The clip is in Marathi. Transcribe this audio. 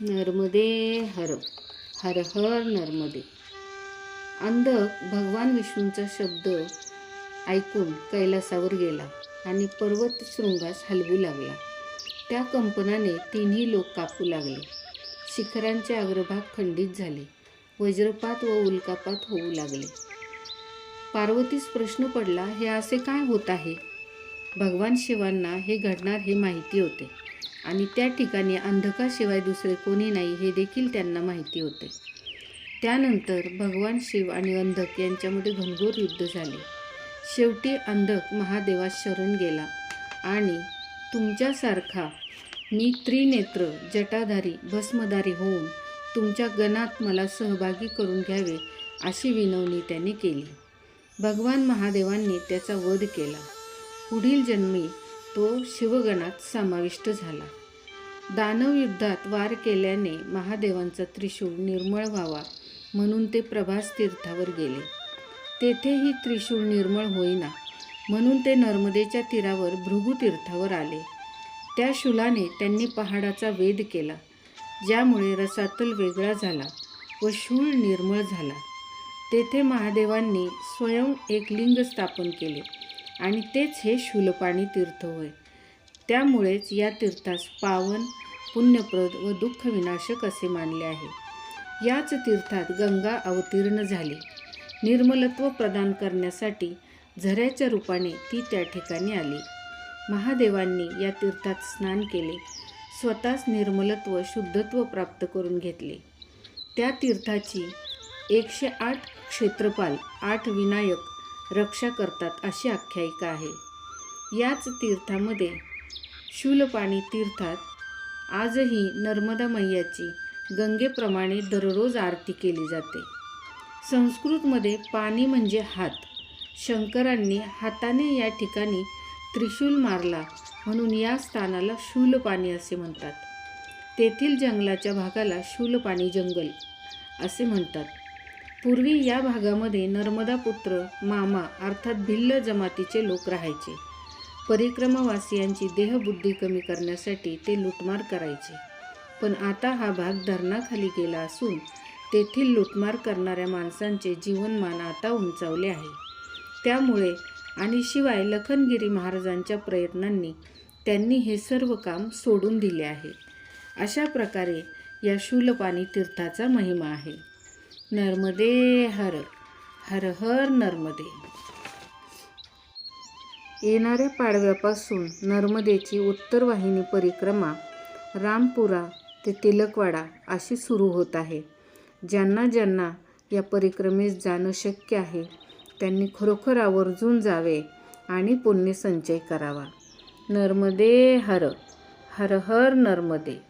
नर्मदे हर हर हर नर्मदे. अंधक भगवान विष्णूंचा शब्द ऐकून कैलासावर गेला आणि पर्वत शृंगास हलवू लागला. त्या कंपनाने तिन्ही लोक कापू लागले. शिखरांचे अग्रभाग खंडित झाले. वज्रपात व उल्कापात होऊ लागले. पार्वतीस प्रश्न पडला हे असे काय होत आहे भगवान शिवांना हे घडणार हे माहिती होते. आणि त्या ठिकाणी अंधकाशिवाय दुसरे कोणी नाही हे देखील त्यांना माहिती होते. त्यानंतर भगवान शिव आणि अंधक यांच्यामध्ये घनघोर युद्ध झाले. शेवटी अंधक महादेवास शरण गेला आणि तुमच्यासारखा मी त्रिनेत्र जटाधारी भस्मधारी होऊन तुमच्या गणात मला सहभागी करून घ्यावे अशी विनवणी त्याने केली. भगवान महादेवांनी त्याचा वध केला. पुढील जन्मी तो शिवगणात समाविष्ट झाला. दानव युद्धात वार केल्याने महादेवांचा त्रिशूळ निर्मळ व्हावा म्हणून ते प्रभास तीर्थावर गेले. तेथेही त्रिशूळ निर्मळ होईना म्हणून ते नर्मदेच्या तीरावर भृगुतीर्थावर आले. त्या शूलाने त्यांनी पहाडाचा वेध केला ज्यामुळे रसातल वेगळा झाला व शूळ निर्मळ झाला. तेथे महादेवांनी स्वयं एक लिंग स्थापन केले. आणि तेच हे शूलपाणी तीर्थ होय. त्यामुळेच या तीर्थास पावन पुण्यप्रद व दुःखविनाशक असे मानले आहे. याच तीर्थात गंगा अवतीर्ण झाली. निर्मलत्व प्रदान करण्यासाठी झऱ्याच्या रूपाने ती त्या ठिकाणी आली. महादेवांनी या तीर्थात स्नान केले. स्वतःच निर्मलत्व शुद्धत्व प्राप्त करून घेतले. त्या तीर्थाची एकशे आठ क्षेत्रपाल आठ विनायक रक्षा करतात अशी आख्यायिका आहे. याच तीर्थामध्ये शूलपाणी तीर्थात आजही नर्मदा मैयाची गंगेप्रमाणे दररोज आरती केली जाते. संस्कृतमध्ये पाणी म्हणजे हात. शंकरांनी हाताने या ठिकाणी त्रिशूल मारला म्हणून या स्थानाला शूलपाणी असे म्हणतात. तेथील जंगलाच्या भागाला शूलपाणी जंगल असे म्हणतात. पूर्वी या भागामध्ये नर्मदा पुत्र मामा अर्थात भिल्ल जमातीचे लोक राहायचे. परिक्रमावासियांची देहबुद्धी कमी करण्यासाठी ते लुटमार करायचे. पण आता हा भाग धरणाखाली गेला असून तेथील लुटमार करणाऱ्या माणसांचे जीवनमान आता उंचावले आहे. त्यामुळे आणि शिवाय लखनगिरी महाराजांच्या प्रयत्नांनी त्यांनी हे सर्व काम सोडून दिले आहे. अशा प्रकारे या शूलपाणी तीर्थाचा महिमा आहे. नर्मदे हर हर हर नर्मदे. येणाऱ्या पाडव्यापासून नर्मदेची उत्तर वाहिनी परिक्रमा रामपुरा ते तिलकवाडा अशी सुरू होत आहे. ज्यांना ज्यांना या परिक्रमेस जाणं शक्य आहे त्यांनी खरोखर आवर्जून जावे आणि पुण्य संचय करावा. नर्मदे हर हर हर नर्मदे.